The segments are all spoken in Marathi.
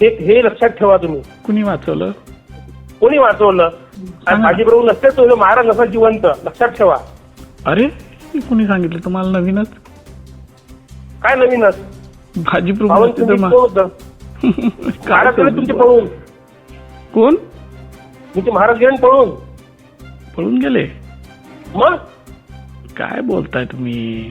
हे हे लक्षात ठेवा तुम्ही. कुणी वाचवलं? कोणी वाचवलं? आणि सांगा. बाजीप्रभू नसते तो महाराज नसा जिवंत. लक्षात ठेवा. अरे हे कुणी सांगितलं? तुम्हाला नवीनच? काय नवीनच? भाजी प्रभू भावन असते तर तुम्ही मा- कोण होतं? काय महाराज गेले समजून तुमचे पळून. कोण? तुमचे महाराज गेले ना पळून. पळून गेले? मग? काय बोलताय तुम्ही?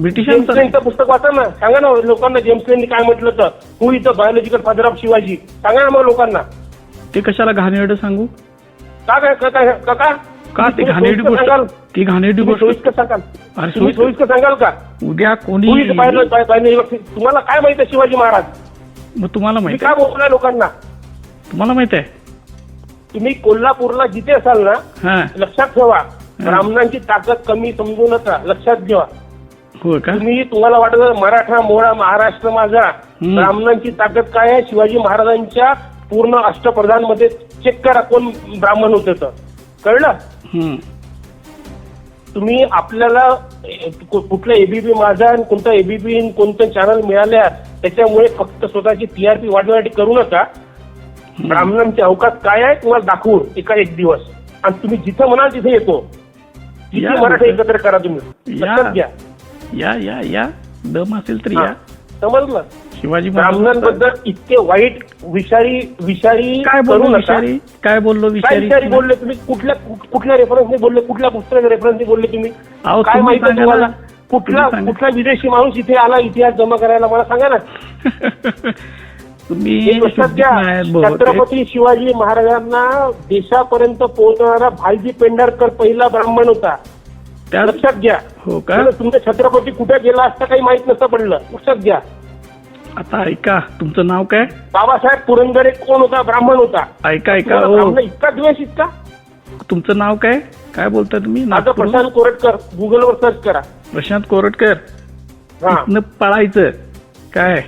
ब्रिटिशांचा पुस्तक वाचा ना. सांगा ना लोकांना जेम्स लेननी काय म्हटलं तर. हु इथं बायोलॉजिकल फादर ऑफ शिवाजी? सांगा ना मग लोकांना. ते कशाला घाणेरडं सांगू? का काय का काय का का? का ती तुम्ही घाणेरडी सोयीस्कर सांगाल? गोष्ट ती घाणेरडी तुम्ही गोष्ट सोयीस्कर सांगाल. अरे तुम्ही सोयीस्कर- सोयीस्कर सांगाल का? उद्या कोणी तुम्हाला काय माहिती आहे शिवाजी महाराज? मग तुम्हाला तुम्ही माहीत काय आहे? बोलताय लोकांना? तुम्हाला माहीत आहे? तुम्ही कोल्हापूरला जिथे असाल ना हा. लक्षात ठेवा. ब्राह्मणांची ताकद कमी समजू नका लक्षात घ्या हो का? तुम्ही तुम्हाला वाटत मराठा मोळा महाराष्ट्र माझा. ब्राह्मणांची ताकद काय आहे? शिवाजी महाराजांच्या पूर्ण अष्टप्रधानमध्ये चेक करा कोण ब्राह्मण होते तर. कळलं. तुम्ही आपल्याला कुठलं एबीपी माझा आणि कोणतं एबीपी कोणतं चॅनल मिळाल्या त्याच्यामुळे फक्त स्वतःची टीआरपी वाढवण्यासाठी करू नका. ब्राह्मणांचे अवकाश काय आहे तुम्हाला दाखवू एका एक दिवस. आणि तुम्ही जिथं म्हणाल तिथे येतो. या. मराठी एकत्र करा तुम्ही. घ्या. या या या. दम असेल तर. या. समजलं? शिवाजी महाराज ब्राह्मणांबद्दल इतके वाईट विषारी विषारी काय करू नका. विषारी? काय बोललो काय विषारी? विषारी बोलले तुम्ही? कुठल्या कुठ- कुठल्या रेफरन्सने बोलले? कुठल्या पुस्तकाच्या रेफरन्सने बोलले तुम्ही? अहो, काय तुम्ही माहिती सांगा तुम्हाला? ना. कुठला तुम्ही सांगा. कुठला विदेशी माणूस इथे आला इतिहास जमा करायला? मला सांगा ना. तुम्ही हे लक्षात शुद्धीत घ्या. नाही आहेत बहुतेक. छत्रपती शिवाजी महाराजांना देशापर्यंत पोहोचणारा भालजी पेंढारकर पहिला ब्राह्मण होता. त्यात लक्षात घ्या. हो का? त्यामुळे तुमचा छत्रपती कुठे गेला असता काही माहीत नसतं पडलं. लक्षात घ्या. आता ऐका तुमचं नाव काय? बाबासाहेब पुरंदरे कोण होता? ब्राह्मण होता. ऐका ऐका हो. ब्राह्मण इतका द्वेष इतका? तुमचं नाव काय? काय बोलताय तुम्ही? माझं नागपूरहून? प्रशांत कोरटकर. गुगलवर सर्च करा. प्रशांत कोरटकर? हा. पळायचं. काय?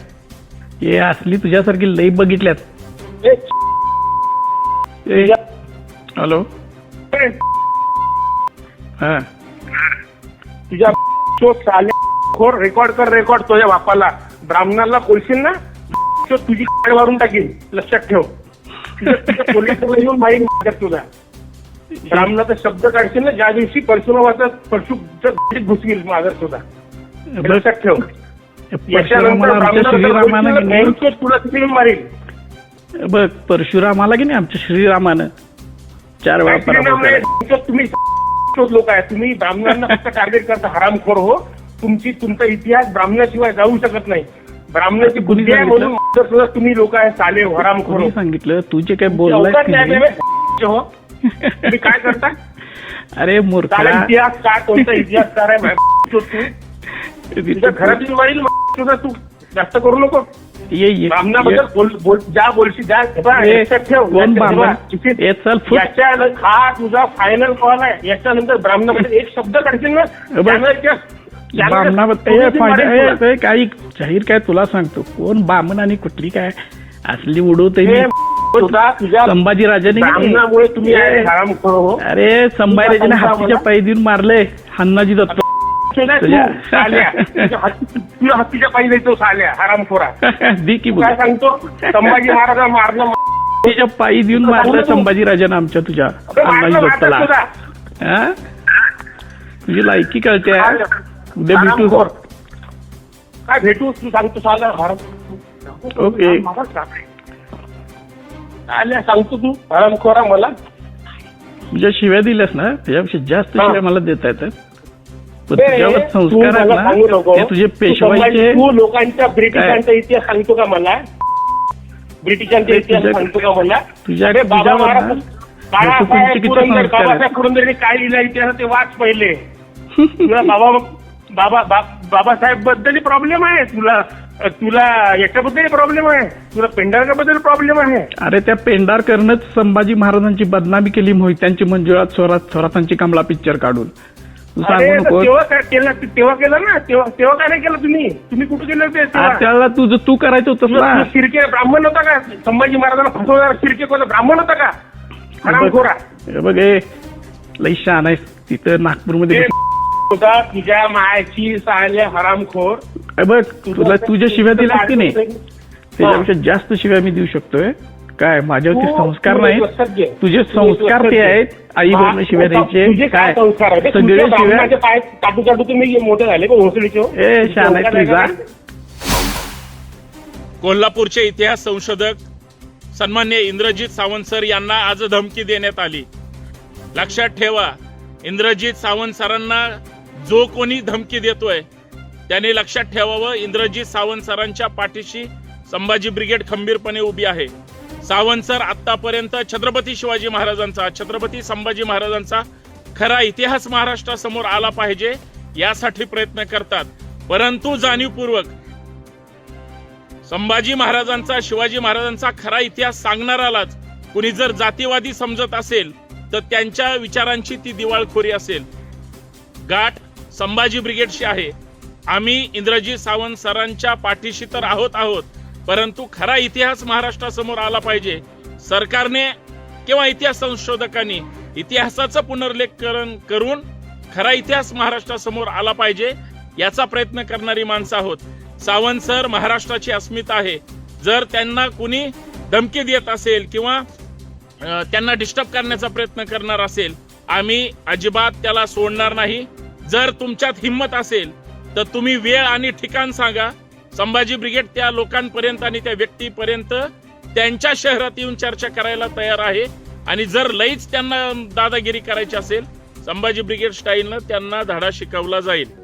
हे असली तुझ्यासारखी लई बघितल्यात. ए, ए, हॅलो? हा. तुझ्या तो साले खोर रेकॉर्ड कर रेकॉर्ड तुझ्या बापाला. ब्राह्मणाला बोलशील ना तो तुझी काळ मारून टाकील लक्षात ठेव. तुझ्या- येऊन माहीत तुझा ब्राह्मणाचा शब्द काढशील ना ज्या दिवशी परशुरामाचा परशु घुसवील माझा सुद्धा बघ, लक्षात ठेव. याच्यानंतर तुला तिथे मारील बघ परशुरामाला की नाही आमच्या श्रीरामानं. चार वेळा? तुम्ही लोक आहे तुम्ही ब्राह्मणांना फक्त टार्गेट करता. हरामखोर हो. तुमची तुमचा इतिहास ब्राह्मणाशिवाय जाऊ शकत नाही. ब्राह्मणाची बुद्धी आहे? म्हणून सुद्धा तुम्ही लोक आहे साले हरामखोर हो. सांगितलं. तू जे काय अवकाश बोललाय की नाही नाही. बे, हो. तुम्ही काय करता? अरे मूर्खा. इतिहास काय कोणता इतिहासकार आहे तू तुझ्या घरातील तुझा तू. जास्त करू नको. ब्राह्मणाबद्दल ज्या बोलशी हा तुझा फायनल कॉल आहे. याच्यानंतर ब्राह्मणाबद्दल एक शब्द ना. ए, काही जाहीर काय तुला सांगतो. कोण बामण आणि कुठली काय? असली उडवते संभाजी राजाने हो. अरे संभाजी राजाने हातीच्या मला- पाय देऊन मारले. हन्नाजी दत्त शोधाय तू, तुझ्या- साल्या. तुझ्या हत्ती- तुझ्या हत्तीच्या पायी जायचो साल्या. हरामखोरा दी की तू काय सांगतो? संभाजी महाराज मारणं तिच्या पायी देऊन मारलं संभाजीराजानं आमच्या तुझ्या संभाजी मारलं, दत्ताला मारलं तुझा. हा? तुझी लायकी कळते. उद्या भेटू. हरामखोर. काय भेटू? तू सांगतो साला हराम ओके. आल्या सांगतो तू. हरामखोरा मला. तुझ्या शिव्या दिल्यास ना त्याच्यापेक्षा जास्त हा. शिव्या मला देता येतात. तुझ्यावर संस्कार आहेत ना. ते तुझे पेशवाईचे तू लोकांच्या ब्रिटिशांचा इतिहास सांगतो का मला? ब्रिटिशांचा इतिहास सांगतो का मला? तुझ्या- अरे, बाबा महाराज बाळासाहेब पुरंदरेने काय लिहिलं इतिहास ते वाच पहिले. तुला बाबा बाबा बाबासाहेबबद्दल प्रॉब्लेम आहे. तुला तुला याच्याबद्दल प्रॉब्लेम आहे. तुला पेंढारका बद्दल प्रॉब्लेम आहे. अरे त्या पेंढारकरनंच संभाजी महाराजांची बदनामी केली मोहित्यांची मंजुळात स्वरात स्वरातांची कमला पिक्चर काढून. तू अरे सांगू तर नको तेव्हा काय केलं? तेव्हा केलं ना? तेव्हा तेव्हा काय नाही केलं तुम्ही? तुम्ही कुठे केलं होते तेव्हा? त्याला तुझं तू करायचं होतं ना शिर्के ब्राह्मण होता का? संभाजी महाराजांना फसवणारा शिर्के कोणता? ब्राह्मण होता का? हरामखोरा हे बघ हे लई शान आहेस तिथं नागपूरमध्ये ते होता तुझ्या मायाची साल्या हरामखोर हे बघ तुला तुझ्या शिव्या दिल्यास की नाही? त्याच्यापेक्षा जास्त शिव्या मी देऊ शकतोय. काय माझ्यावरती तू- संस्कार नाही. तुझे संस्कार ते. आहेत आई हा, वडील शिव्या तुझे द्यायचे काय काय संस्कार आहे सगळे शिव्या पाय काटू काटू तुम्ही मोठे झाले हो? ए शान? कोल्हापूरचे इतिहास संशोधक सन्मान्य इंद्रजित सावंत सर यांना आज धमकी देण्यात आली लक्षात ठेवा इंद्रजित सावंत सरांना जो कोणी धमकी देतोय त्याने लक्षात ठेवावं इंद्रजित सावंत सरांच्या पाठीशी संभाजी ब्रिगेड खंबीरपणे उभी आहे सावंत सर आतापर्यंत छत्रपती शिवाजी महाराजांचा छत्रपती संभाजी महाराजांचा खरा इतिहास महाराष्ट्रासमोर आला पाहिजे यासाठी प्रयत्न करतात. परंतु जाणीवपूर्वक संभाजी महाराजांचा शिवाजी महाराजांचा खरा इतिहास सांगणारालाच कुणी जर जातीवादी समजत असेल तर त्यांच्या विचारांची ती दिवाळखोरी असेल. गाठ संभाजी ब्रिगेडशी आहे. आम्ही इंद्रजी सावंत सरांच्या पाठीशी तर आहोत आहोत. परंतु खरा इतिहास महाराष्ट्रासमोर आला पाहिजे. सरकारने किंवा इतिहास संशोधकांनी इतिहासाचं पुनर्लेखन करून खरा इतिहास महाराष्ट्रासमोर आला पाहिजे याचा प्रयत्न करणारी माणसं आहोत. सावंत सर महाराष्ट्राची अस्मिता आहे. जर त्यांना कुणी धमकी देत असेल किंवा त्यांना डिस्टर्ब करण्याचा प्रयत्न करणार असेल आम्ही अजिबात त्याला सोडणार नाही. जर तुमच्यात हिंमत असेल तर तुम्ही वेळ आणि ठिकाण सांगा. संभाजी ब्रिगेड त्या लोकांपर्यंत आणि त्या व्यक्तीपर्यंत त्यांच्या शहरात येऊन चर्चा करायला तयार आहे. आणि जर लईच त्यांना दादागिरी करायची असेल संभाजी ब्रिगेड स्टाईलनं त्यांना धडा शिकवला जाईल.